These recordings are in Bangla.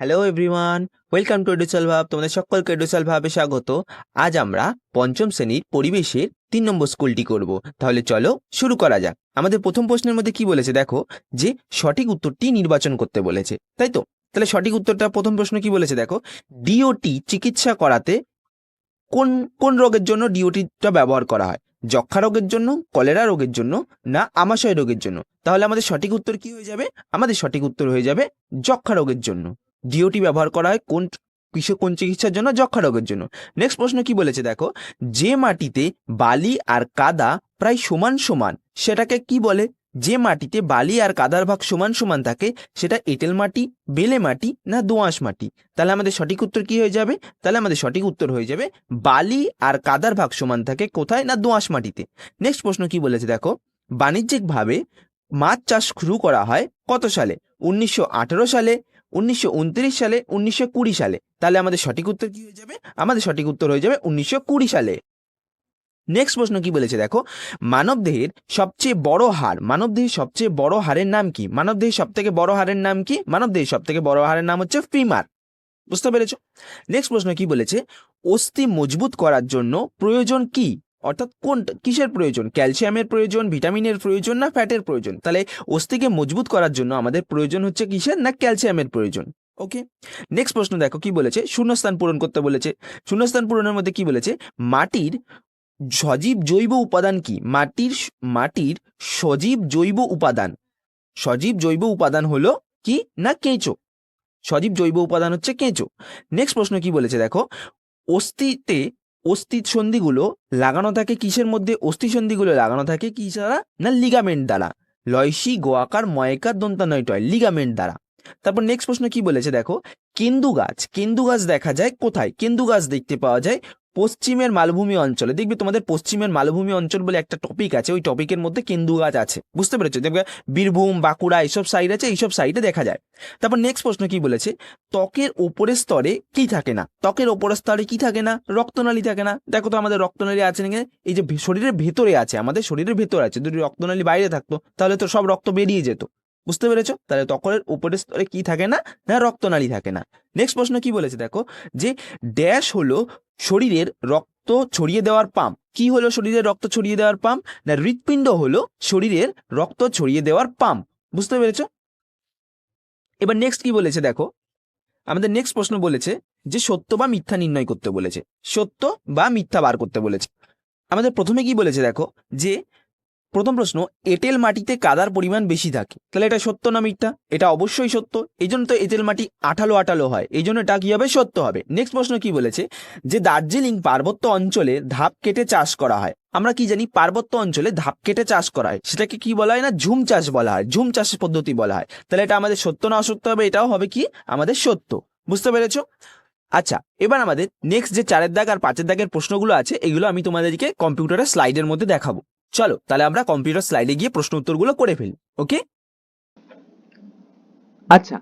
Hello everyone welcome to Edusal ভাব তোমাদের সকলকে এডুসাল ভাবে স্বাগত। আজ আমরা পঞ্চম শ্রেণির পরিবেশের তিন নম্বর স্কুলটি করব। তাহলে চলো শুরু করা যাক। আমাদের প্রথম প্রশ্নের মধ্যে কি বলেছে? দেখো, যে সঠিক উত্তরটি নির্বাচন করতে বলেছে। তাই তো? তাহলে সঠিক উত্তরটা, প্রথম প্রশ্ন কি বলেছে? দেখো ডিওটি চিকিৎসা করাতে কোন কোন রোগের জন্য ডিওটিটা ব্যবহার করা হয়? যক্ষা রোগের জন্য, কলেরা রোগের জন্য, না আমাশয় রোগের জন্য? তাহলে আমাদের সঠিক উত্তর কি হয়ে যাবে? আমাদের সঠিক উত্তর হয়ে যাবে যক্ষা রোগের জন্য। ডিওটি ব্যবহার করা হয় কোন কিসে কোন চিকিৎসার জন্য যক্ষা রোগের জন্য। নেক্সট প্রশ্ন কি বলেছে দেখো? যে মাটিতে বালি আর কাদা প্রায় সমান সমান, সেটাকে কি বলে? যে মাটিতে বালি আর কাদার ভাগ সমান সমান থাকে, সেটা এঁটেল মাটি, বেলে মাটি না দোআঁশ মাটি? তাহলে আমাদের সঠিক উত্তর কি হয়ে যাবে? তাহলে আমাদের সঠিক উত্তর হয়ে যাবে, বালি আর কাদার ভাগ সমান থাকে কোথায়? না দোআঁশ মাটিতে। নেক্সট প্রশ্ন কি বলেছে দেখো? বাণিজ্যিকভাবে মাছ চাষ শুরু করা হয় কত সালে? উনিশশো আঠেরো সালে উনিশশো উনত্রিশ সালে, উনিশশো কুড়ি সালে। তাহলে আমাদের সঠিক উত্তর কি হয়ে যাবে? আমাদের সঠিক উত্তর হয়ে যাবে উনিশশো কুড়ি সালে। নেক্সট প্রশ্ন কি বলেছে দেখো? মানবদেহের সবচেয়ে বড় হাড় মানবদেহের সবচেয়ে বড় হারের নাম কি? মানবদেহের সব থেকে বড় হারের নাম কি? মানবদেহের সব থেকে বড় হারের নাম হচ্ছে ফিমার বুঝতে পেরেছ? নেক্সট প্রশ্ন কি বলেছে? অস্থি মজবুত করার জন্য প্রয়োজন কি? অর্থাৎ কোন কিসের প্রয়োজন? ক্যালসিয়ামের প্রয়োজন, ভিটামিনের প্রয়োজন না ফ্যাটের প্রয়োজন? তাহলে অস্থিকে মজবুত করার জন্য আমাদের প্রয়োজন হচ্ছে কিসের না ক্যালসিয়ামের প্রয়োজন? ওকে? নেক্সট প্রশ্ন দেখো, কি বলেছে? শূন্যস্থান পূরণ করতে বলেছে। শূন্যস্থান পূরণের মধ্যে কি বলেছে? মাটির সজীব জৈব উপাদান কি? মাটির মাটির সজীব জৈব উপাদান। সজীব জৈব উপাদান হলো কি? না কেঁচো। সজীব জৈব উপাদান হচ্ছে কেঁচো। নেক্সট প্রশ্ন কি বলেছে দেখো? অস্থিতে অস্থি সন্ধিগুলো লাগানো থাকে কিসের মধ্যে? অস্থি সন্ধিগুলো লাগানো থাকে কি দ্বারা না লিগামেন্ট দ্বারা। লয়সি, গোয়াকার, ময়কার দন্তানয় টয় লিগামেন্ট দ্বারা। তারপর নেক্সট প্রশ্ন কি বলেছে দেখো? কেন্দু গাছ কেন্দু গাছ দেখা যায় কোথায়? কেন্দু গাছ দেখতে পাওয়া যায় পশ্চিমের মালভূমি অঞ্চলে, দেখবি তোমাদের পশ্চিমের মালভূমি অঞ্চল বলে একটা টপিক আছে, ওই টপিকের মধ্যে কেন্দু গাছ আছে, বুঝতে পেরেছ? দেখবে বীরভূম, বাঁকুড়া এইসব সাইড আছে, এইসব সাইডে দেখা যায়। তারপর নেক্সট প্রশ্ন কি বলেছে? ত্বকের ওপরের স্তরে কি থাকে না? ত্বকের ওপরের স্তরে কি থাকে না? রক্তনালী থাকে না? দেখো তো আমাদের রক্তনালী আছে নাকি এই যে শরীরের ভেতরে আছে, আমাদের শরীরের ভেতরে আছে, যদি রক্তনালী বাইরে থাকতো, তাহলে তো সব রক্ত বেরিয়ে যেত। বুঝতে পেরেছ? তাহলে ত্বকের উপরের স্তরে কি থাকে না? না, রক্তনালী থাকে না। নেক্সট প্রশ্ন কি বলেছে দেখো? যে ড্যাশ হলো শরীরের রক্ত ছড়িয়ে দেওয়ার পাম্প কি হলো শরীরের রক্ত ছড়িয়ে দেওয়ার পাম্প না, হৃৎপিণ্ড হলো শরীরের রক্ত ছড়িয়ে দেওয়ার পাম্প বুঝতে পেরেছ? এবার নেক্সট কি বলেছে দেখো? আমাদের নেক্সট প্রশ্ন বলেছে যে সত্য বা মিথ্যা নির্ণয় করতে বলেছে। সত্য বা মিথ্যা বার করতে বলেছে। আমাদের প্রথমে কি বলেছে দেখো? যে প্রথম প্রশ্ন, এঁটেল মাটিতে কাদার পরিমাণ বেশি থাকে। তাহলে এটা সত্য না মিথ্যা? এটা অবশ্যই সত্য। এই জন্য তো এঁটেল মাটি আঠালো আঠালো হয়। এই জন্য এটা কি হবে? সত্য হবে। নেক্সট প্রশ্ন কি বলেছে? যে দার্জিলিং পার্বত্য অঞ্চলে ধাপ কেটে চাষ করা হয়। আমরা কি জানি? পার্বত্য অঞ্চলে ধাপ কেটে চাষ করা হয়। সেটাকে কি বলা হয় না? ঝুম চাষ বলা হয়। ঝুম চাষ পদ্ধতি বলা হয়। তাহলে এটা আমাদের সত্য না অসত্য হবে? এটাও হবে কি? আমাদের সত্য। বুঝতে পেরেছ? আচ্ছা এবার আমাদের নেক্সট যে চারের দাগ আর পাঁচের দাগের প্রশ্নগুলো আছে, এগুলো আমি তোমাদেরকে কম্পিউটারের স্লাইডের মধ্যে দেখাবো। চলো, তাহলে আমরা কম্পিউটার স্লাইডে গিয়ে প্রশ্ন উত্তরগুলো করে ফেলি ওকে আচ্ছা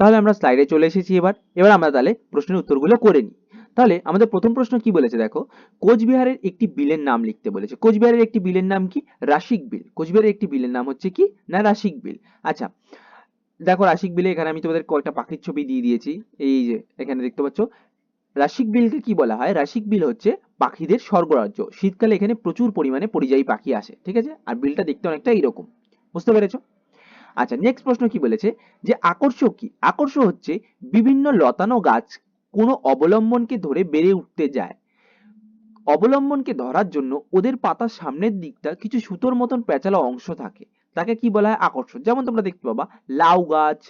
তাহলে আমরা স্লাইডে চলে এসেছি এবার। এবার আমরা তাহলে প্রশ্নের উত্তরগুলো করে নিই। তাহলে আমাদের প্রথম প্রশ্ন কি বলেছে দেখো? কোচবিহারের একটি বিলের নাম লিখতে বলেছে। কোচবিহারের একটি বিলের নাম কি? রাশিক বিল। কোচবিহারের একটি বিলের নাম হচ্ছে কি? না, রাশিক বিল। আচ্ছা দেখো রাশিক বিলে এখানে আমি তোমাদের কয়েকটা পাখির ছবি দিয়ে দিয়েছি। এই যে, এখানে দেখতে পাচ্ছ রাশিক বিলকে কি বলা হয়? রাশিক বিল হচ্ছে পাখিদের স্বর্গরাজ্য। শীতকালে এখানে প্রচুর পরিমাণে পরিযায়ী পাখি আসে, ঠিক আছে? আর বিলটা দেখতে অনেকটা এইরকম বুঝতে পেরেছ? আচ্ছা নেক্সট প্রশ্ন কি বলেছে? যে আকর্ষক কি? আকর্ষ হচ্ছে বিভিন্ন লতানো গাছ কোনো অবলম্বনকে ধরে বেড়ে উঠতে যায়। অবলম্বনকে ধরার জন্য ওদের পাতার সামনের দিকটা কিছু সুতোর মতন পেঁচালো অংশ থাকে। তাকে কি বলা হয়? আকর্ষণ যেমন তোমরা দেখতে পাবা, লাউ গাছ,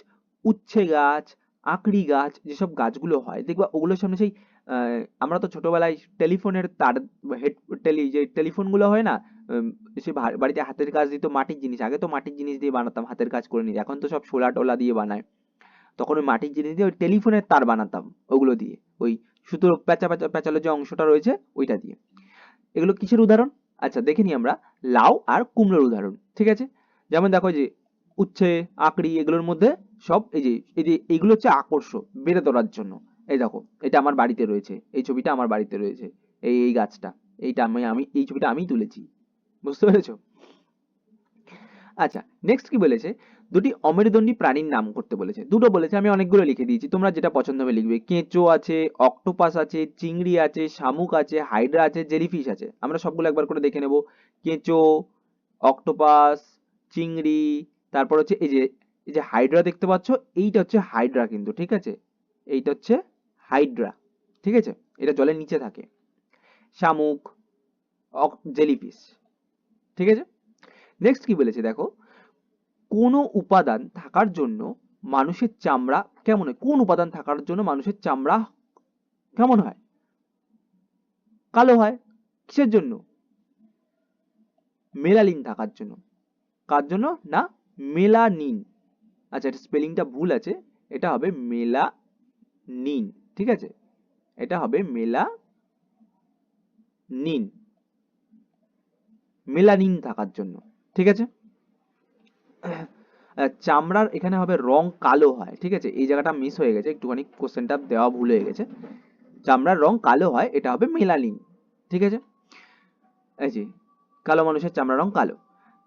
উচ্ছে গাছ আঁকড়ি গাছ, যেসব গাছগুলো হয়, দেখবা ওগুলোর সামনে সেই আমরা তো ছোটবেলায় টেলিফোনের তার, হেড, টেলি, যে টেলিফোনগুলো হয় না সে বাড়িতে হাতের কাজ দিত মাটির জিনিস, আগে তো মাটির জিনিস দিয়ে বানাতাম, হাতের কাজ করে নিয়ে এখন তো সব শোলা টোলা দিয়ে বানায়। তখন ওই মাটির জিনিস দিয়ে ওই টেলিফোনের তার বানাতাম ওগুলো দিয়ে, ওই সুতোর প্যাঁচা প্যাঁচা প্যাঁচালো যে অংশটা রয়েছে, ওইটা দিয়ে। এগুলো কিসের উদাহরণ? আচ্ছা দেখে নিই আমরা, লাউ আর কুমড়োর উদাহরণ, ঠিক আছে? যেমন দেখো যে, উচ্ছে, আঁকড়ি এগুলোর মধ্যে সব এই যে এই যে এইগুলো হচ্ছে আকর্ষ বেড়ে তোলার জন্য। এই দেখো, এটা আমার বাড়িতে রয়েছে, এই ছবিটা আমার বাড়িতে রয়েছে, এই এই গাছটা, এইটা আমি আমি, এই ছবিটা আমিই তুলেছি। বুঝতে পেরেছ? আচ্ছা নেক্সট কি বলেছে? দুটি অমেরুদণ্ডী প্রাণীর নাম করতে বলেছে। দুটো বলেছে, আমি অনেকগুলো লিখে দিয়েছি, তোমরা যেটা পছন্দ হবে লিখবে। কেঁচো আছে, অক্টোপাস আছে, চিংড়ি আছে, শামুক আছে, হাইড্রা আছে, জেলিফিশ আছে। আমরা সবগুলো একবার করে দেখে নেব। কেঁচো, অক্টোপাস, চিংড়ি, তারপর হচ্ছে এই যে এই যে হাইড্রা দেখতে পাচ্ছ, এইটা হচ্ছে হাইড্রা কিন্তু, ঠিক আছে? এইটা হচ্ছে হাইড্রা ঠিক আছে? এটা জলের নিচে থাকে। শামুক জেলিফিশ ঠিক আছে? নেক্সট কি বলেছে দেখো? কোনো উপাদান থাকার জন্য মানুষের চামড়া কেমন হয়? কোন উপাদান থাকার জন্য মানুষের চামড়া কেমন হয়? কালো হয়। কিসের জন্য? মেলালিন থাকার জন্য। কার জন্য? না, মেলানিন। আচ্ছা এটা স্পেলিংটা ভুল আছে। এটা হবে মেলা নিন ঠিক আছে? এটা হবে মেলা নিন মেলানিন থাকার জন্য, ঠিক আছে? চামড়ার এখানে হবে রং কালো হয়, ঠিক আছে? এই জায়গাটা মিস হয়ে গেছে, একটুখানি কোশ্চেনটা দেওয়া ভুল হয়ে গেছে। চামড়ার রং কালো হয়, এটা হবে মেলানিন, ঠিক আছে? এই যে, কালো মানুষের চামড়ার রং কালো।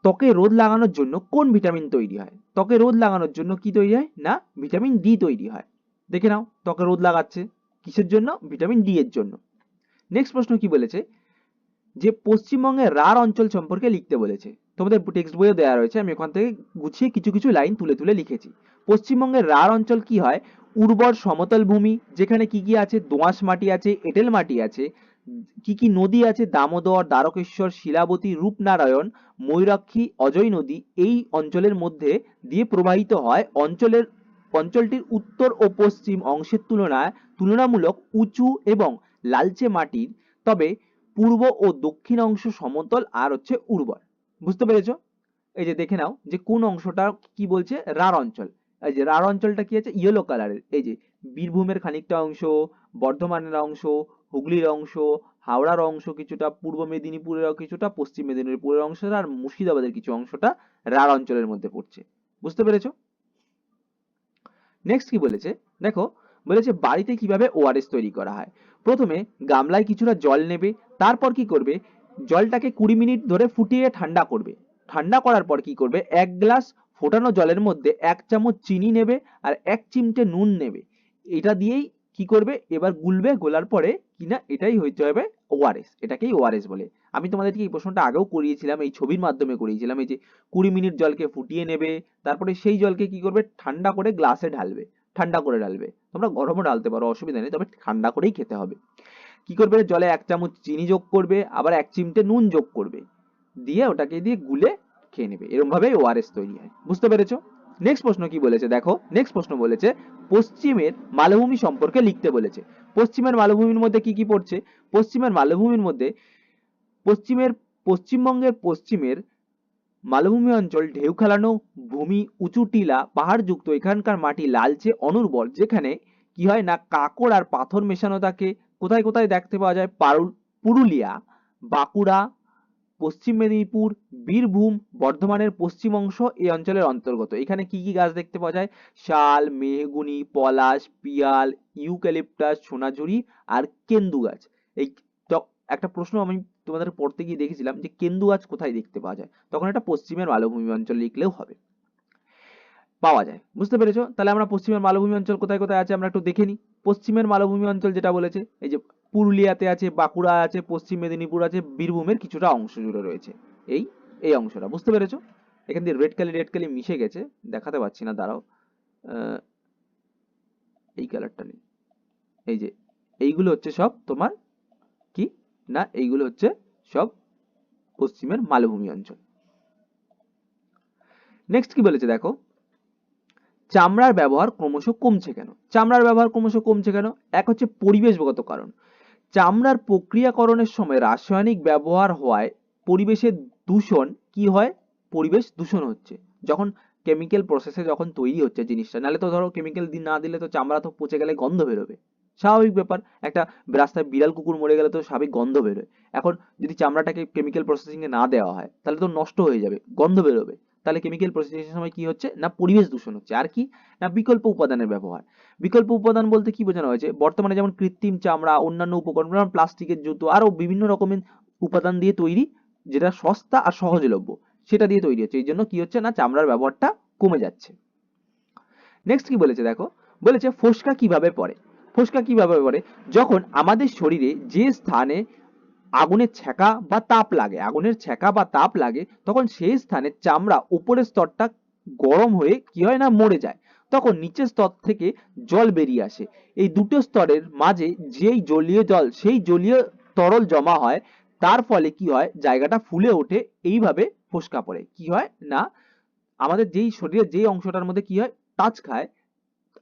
ত্বকে রোদ লাগানোর জন্য কোন ভিটামিন তৈরি হয়? ত্বকে রোদ লাগানোর জন্য কি তৈরি হয়? না, ভিটামিন ডি তৈরি হয়। দেখে নাও, ত্বকে রোদ লাগাচ্ছে কিসের জন্য? ভিটামিন ডি এর জন্য। নেক্সট প্রশ্ন কি বলেছে? যে পশ্চিমবঙ্গের রার অঞ্চল সম্পর্কে লিখতে বলেছে। তোমাদের টেক্সট বইও দেওয়া রয়েছে, আমি ওখান থেকে গুছিয়ে কিছু কিছু লাইন তুলে তুলে লিখেছি। পশ্চিমবঙ্গের রার অঞ্চল কি হয়? উর্বর সমতল ভূমি, যেখানে কি কি আছে? দোআঁশ মাটি আছে, এঁটেল মাটি আছে কি কি নদী আছে? দামোদর, দ্বারকেশ্বর, শিলাবতী, রূপনারায়ণ, ময়ূরাক্ষী, অজয় নদী এই অঞ্চলের মধ্যে দিয়ে প্রবাহিত হয়। অঞ্চলের, অঞ্চলটির উত্তর ও পশ্চিম অংশের তুলনায় তুলনামূলক উঁচু এবং লালচে মাটির। তবে পূর্ব ও দক্ষিণ অংশ সমতল আর হচ্ছে উর্বর। বুঝতে পেরেছ? এই যে দেখে নাও যে কোন অংশটা কি বলছে? রার অঞ্চল। এই যে রার অঞ্চলটা কি আছে? ইয়েলো কালারের এই যে বীরভূমের খানিকটা অংশ, বর্ধমানের অংশ হুগলির অংশ, হাওড়ার অংশ কিছুটা পূর্ব মেদিনীপুরের কিছুটা পশ্চিম মেদিনীপুরের অংশটা আর মুর্শিদাবাদের কিছু অংশটা রার অঞ্চলের মধ্যে পড়ছে। বুঝতে পেরেছ? নেক্সট কি বলেছে? দেখো, বলেছে বাড়িতে কীভাবে ওআরএস তৈরি করা হয়। প্রথমে গামলায় কিছুটা জল নেবে, তারপর কি করবে? জলটাকে কুড়ি মিনিট ধরে ফুটিয়ে ঠান্ডা করবে। ঠান্ডা করার পর কি করবে? এক গ্লাস ফোটানো জলের মধ্যে এক চামচ চিনি নেবে আর এক চিমটে নুন নেবে। এটা দিয়েই কি করবে? এবার গুলবে, গোলার পরে কিনা এটাই হইতে হবে ওআরএস এটাকেই ওআরএস বলে। আমি তোমাদেরকে এই প্রশ্নটা আগেও করিয়েছিলাম, এই ছবির মাধ্যমে করিয়েছিলাম, এই যে কুড়ি মিনিট জলকে ফুটিয়ে নেবে, তারপরে সেই জলকে কি করবে? ঠান্ডা করে গ্লাসে ঢালবে, ঠান্ডা করে ঢালবে। তোমরা গরমও ঢালতে পারো, অসুবিধা নেই, তবে ঠান্ডা করেই খেতে হবে। কি করবে? জলে এক চামচ চিনি যোগ করবে, আবার এক চিমটে নুন যোগ করবে। দিয়ে ওটাকে দিয়ে গুলে খেয়ে নেবে। এরকম ভাবে ওআরএস তৈরি হয়। বুঝতে পেরেছ? নেক্সট প্রশ্ন কি বলেছে? দেখো নেক্সট প্রশ্ন বলেছে, পশ্চিমের মালভূমি সম্পর্কে লিখতে বলেছে। পশ্চিমের মালভূমির মধ্যে কি কি পড়ছে? পশ্চিমের মালভূমির মধ্যে পশ্চিমের, পশ্চিমবঙ্গের পশ্চিমের মালভূমি অঞ্চল, ঢেউ খেলানো, ভূমি, উঁচু টিলা, পাহাড়যুক্ত, এখানকার মাটি লালচে, অনুর্বর, যেখানে কি হয় না, কাকড় আর পাথর মেশানো থাকে। কোথায় কোথায় দেখতে পাওয়া যায়? পারুল, পুরুলিয়া, বাঁকুড়া পশ্চিম মেদিনীপুর, বীরভূম, বর্ধমানের পশ্চিম অংশ এই অঞ্চলের অন্তর্গত। এখানে কি কি গাছ দেখতে পাওয়া যায়? শাল, মেহগুনি, পলাশ, পিয়াল, ইউক্যালিপটাস, সোনাঝুরি আর কেন্দু গাছ। এই একটা প্রশ্ন আমি তোমাদের পড়তে গিয়ে দেখেছিলাম যে কেন্দু গাছ কোথায় দেখতে পাওয়া যায়? তখন এটা পশ্চিমের মালভূমি অঞ্চল লিখলেও হবে। পাওয়া যায়। বুঝতে পেরেছ? তাহলে আমরা পশ্চিমের মালভূমি অঞ্চল কোথায় কোথায় আছে আমরা একটু দেখে নিই। পশ্চিমের মালভূমি অঞ্চল যেটা বলেছে, এই যে পুরুলিয়াতে আছে, বাঁকুড়া আছে, পশ্চিম মেদিনীপুর আছে, বীরভূমের কিছুটা অংশ জুড়ে রয়েছে। এই এই অংশটা, বুঝতে পেরেছ? এখান দিয়ে রেড কালি রেড কালি মিশে গেছে, দেখাতে পাচ্ছি না, দাঁড়াও। এই কালারটা নেই। এই যে, এইগুলো হচ্ছে সব তোমার কি? না, এইগুলো হচ্ছে সব পশ্চিমের মালভূমি অঞ্চল। নেক্সট কি বলেছে দেখো? চামড়ার ব্যবহার ক্রমশ কমছে কেন? চামড়ার ব্যবহার ক্রমশ কমছে কেন? এক হচ্ছে পরিবেশগত কারণ। চামড়ার প্রক্রিয়াকরণের সময় রাসায়নিক ব্যবহার হওয়ায় পরিবেশের দূষণ কি হয়? পরিবেশ দূষণ হচ্ছে। যখন কেমিক্যাল প্রসেসে যখন তৈরি হচ্ছে জিনিসটা, নাহলে তো ধরো কেমিক্যাল দিন না দিলে তো চামড়া তো পচে গেলে গন্ধ বেরোবে। স্বাভাবিক ব্যাপার, একটা রাস্তায় বিড়াল কুকুর মরে গেলে তো স্বাভাবিক গন্ধ বেরোয়। এখন যদি চামড়াটাকে কেমিক্যাল প্রসেসিংয়ে না দেওয়া হয়, তাহলে তো নষ্ট হয়ে যাবে, গন্ধ বেরোবে। তাহলে কেমিক্যাল প্রসেসিংয়ের সময় কি হচ্ছে? না পরিবেশ দূষণ হচ্ছে। আর কি? না বিকল্প উপাদানের ব্যবহার। বিকল্প উপাদান বলতে কি বোঝানো হয়েছে? বর্তমানে যেমন কৃত্রিম চামড়া, অন্যান্য উপকরণ, যেমন প্লাস্টিকের জুতো, আরও বিভিন্ন রকমের উপাদান দিয়ে তৈরি, যেটা সস্তা আর সহজলভ্য, সেটা দিয়ে তৈরি হচ্ছে। এই জন্য কি হচ্ছে না? চামড়ার ব্যবহারটা কমে যাচ্ছে। নেক্সট কি বলেছে দেখো? বলেছে ফোসকা কীভাবে পড়ে? ফোসকা কীভাবে পড়ে? যখন আমাদের শরীরে যে স্থানে আগুনের ছ্যাঁকা বা তাপ লাগে। আগুনের ছ্যাঁকা বা তাপ লাগে, তখন সেই স্থানে চামড়া উপরের স্তরটা গরম হয়ে কি হয় না, মরে যায়। তখন নিচের স্তর থেকে জল বেরিয়ে আসে। এই দুটো স্তরের মাঝে যেই জলীয় জল, সেই জলীয় তরল জমা হয়, তার ফলে কি হয়, জায়গাটা ফুলে ওঠে, এইভাবে ফোসকা পড়ে। কি হয় না, আমাদের যেই শরীরের যেই অংশটার মধ্যে কি হয়, টাচ খায়,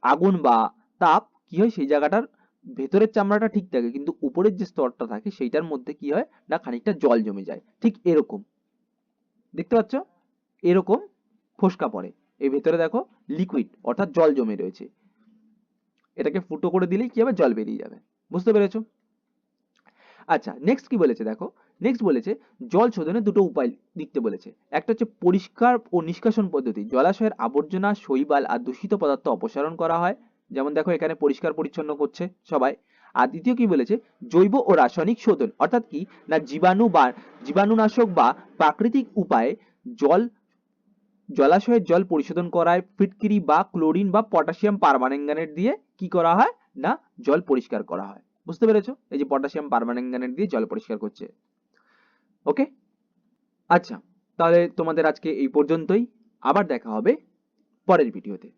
আগুন বা তাপ, কি হয় সেই জায়গাটার ভেতরের চামড়াটা ঠিক থাকে, কিন্তু উপরের যে স্তরটা থাকে সেইটার মধ্যে কি হয় না খানিকটা জল জমে যায়। ঠিক এরকম। দেখতে পাচ্ছ? এরকম ফোসকা পড়ে। এই ভেতরে দেখো লিকুইড অর্থাৎ জল জমে রয়েছে। এটাকে ফুটো করে দিলেই কি হবে? জল বেরিয়ে যাবে। বুঝতে পেরেছ? আচ্ছা নেক্সট কি বলেছে দেখো? নেক্সট বলেছে জল শোধনে দুটো উপায় লিখতে বলেছে। একটা হচ্ছে পরিষ্কার ও নিষ্কাশন পদ্ধতি। জলাশয়ের আবর্জনা, শৈবাল আর দূষিত পদার্থ অপসারণ করা হয়। যেমন দেখো এখানে পরিষ্কার পরিচ্ছন্ন করছে সবাই। আর দ্বিতীয় কি বলেছে? জৈব ও রাসায়নিক শোধন, অর্থাৎ কি? না জীবাণু বা জীবাণুনাশক বা প্রাকৃতিক উপায়ে জল, জলাশয়ের জল পরিশোধন করায় ফিটকিরি বা ক্লোরিন বা পটাশিয়াম পারম্যাঙ্গানেট দিয়ে কি করা হয়? না, জল পরিষ্কার করা হয়। বুঝতে পেরেছ? এই যে পটাশিয়াম পারম্যাঙ্গানেট দিয়ে জল পরিষ্কার করছে। ওকে আচ্ছা তাহলে তোমাদের আজকে এই পর্যন্তই। আবার দেখা হবে পরের ভিডিওতে।